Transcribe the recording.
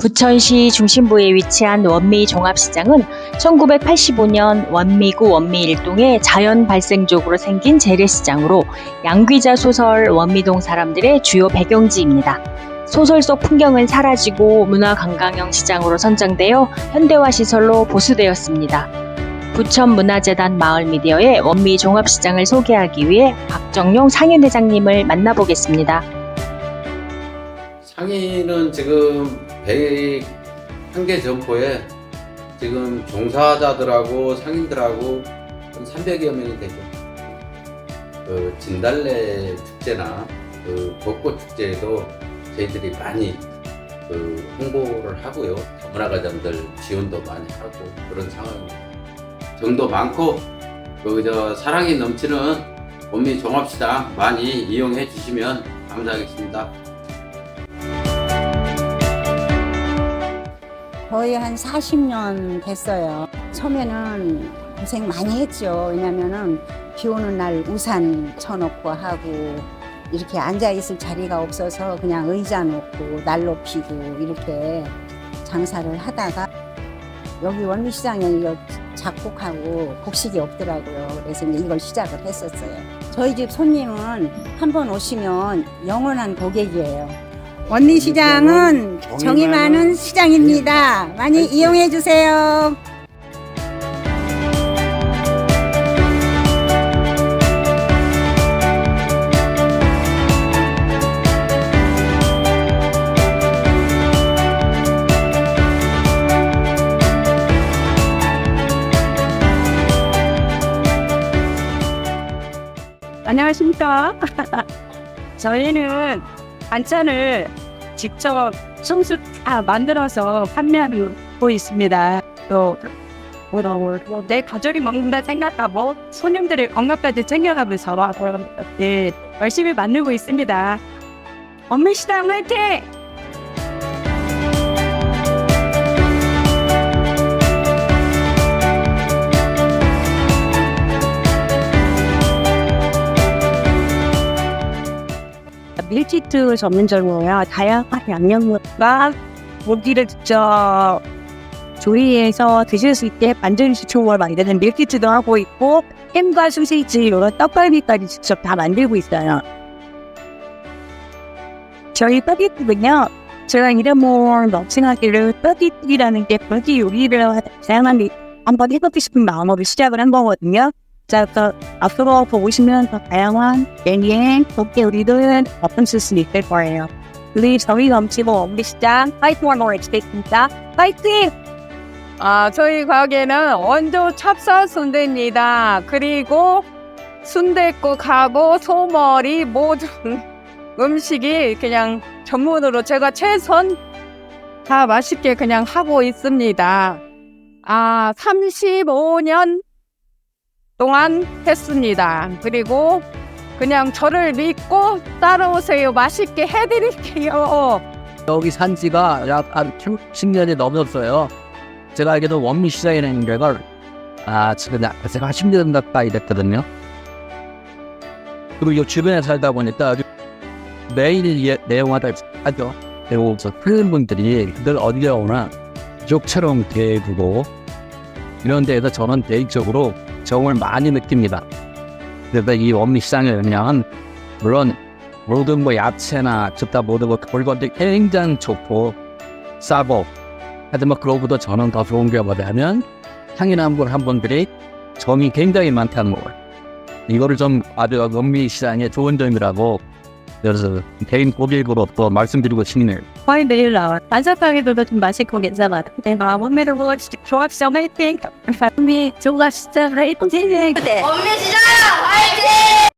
부천시 중심부에 위치한 원미 종합시장은 1985년 원미구 원미 일동의 자연 발생적으로 생긴 재래시장으로 양귀자 소설 원미동 사람들의 주요 배경지입니다. 소설 속 풍경은 사라지고 문화 관광형 시장으로 선정되어 현대화 시설로 보수되었습니다. 부천문화재단 마을미디어의 원미 종합시장을 소개하기 위해 박정용 상인회장님을 만나보겠습니다. 상인은 지금 101개 점포에 지금 종사자들하고 상인들하고 한 300여 명이 되죠. 그 진달래 축제나 그 벚꽃 축제에도 저희들이 많이 그 홍보를 하고요. 문화가장들 지원도 많이 하고 그런 상황입니다. 정도 많고 그저 사랑이 넘치는 원미 종합시장 많이 이용해 주시면 감사하겠습니다. 거의 한 40년 됐어요. 처음에는 고생 많이 했죠. 왜냐면은 비 오는 날 우산 쳐놓고 하고 이렇게 앉아 있을 자리가 없어서 그냥 의자 놓고 난로 피고 이렇게 장사를 하다가 여기 원미시장에 이거 작곡하고 곡식이 없더라고요. 그래서 이제 이걸 시작을 했었어요. 저희 집 손님은 한 번 오시면 영원한 고객이에요. 원리 시장은 정이 많은 시장입니다. 많이 이용해 주세요. 안녕하십니까. 저희는 반찬을 직접 손수 다 만들어서 판매하고 있습니다. 또, 뭐, 뭐, 내 가족이 먹는다 생각하고 손님들의 건강까지 챙겨가면서 네, 열심히 만들고 있습니다. 엄미시장 화이팅! 밀키트 전문점이에요. 다양한 양념과 고기를 직접 조리해서 드실 수 있게 만드는 시청을 만드는 밀키트도 하고 있고 햄과 소시지 이런 떡갈비까지 직접 다 만들고 있어요. 저희 떡이국은요. 제가 이름을 멍칭하기를 떡이국이라는 게 고기 요리를 다양한 한번 해보고 싶은 마음으로 시작을 한 거거든요. 자, 그 앞으로 보시면 더 다양한 메뉴의 고기 요리들 접근실 수 있을 거예요. 우리 저희 넘치고 우리 시장 파이팅을 해주겠습니다. 파이팅! 아, 저희 가게는 원조 찹쌀 순대입니다. 그리고 순대국하고 소머리 모든 음식이 그냥 전문으로 제가 최선 다 맛있게 그냥 하고 있습니다. 아, 35년 동안 했습니다. 그리고 그냥 저를 믿고 따라오세요. 맛있게 해드릴게요. 여기 산 지가 약한 10년이 넘었어요. 제가 알기로 원미 시장이라는 데가 아 지금 약- 제가 한 10년 가까이 됐거든요. 그리고 이 주변에 살다 보니까 매일 예- 내용마다 하죠. 그리고 저 풀린 분들이 늘 어디에 오나 가족처럼 대해주고 이런 데에서 저는 개인적으로 정을 많이 느낍니다. 그래서 이 원미 시장을 그냥 물론 모든 뭐 야채나 기타 모든 거 물건들 굉장히 좋고 싸고 하지만 그거보다 저는 더 좋은 게 뭐냐면 상인한 분 한 분들이 정이 굉장히 많다는 거 이거를 좀 아주 원미 시장의 좋은 점이라고 그래서 개인 고객으로 또 말씀드리고 싶네요. 거의 내일 나와. 반사탕에도 좀 맛있고 괜찮아. 내가 몸매를 보고 조합시장 화이팅! 우리 조합시장 화이팅! 네. 얼굴에는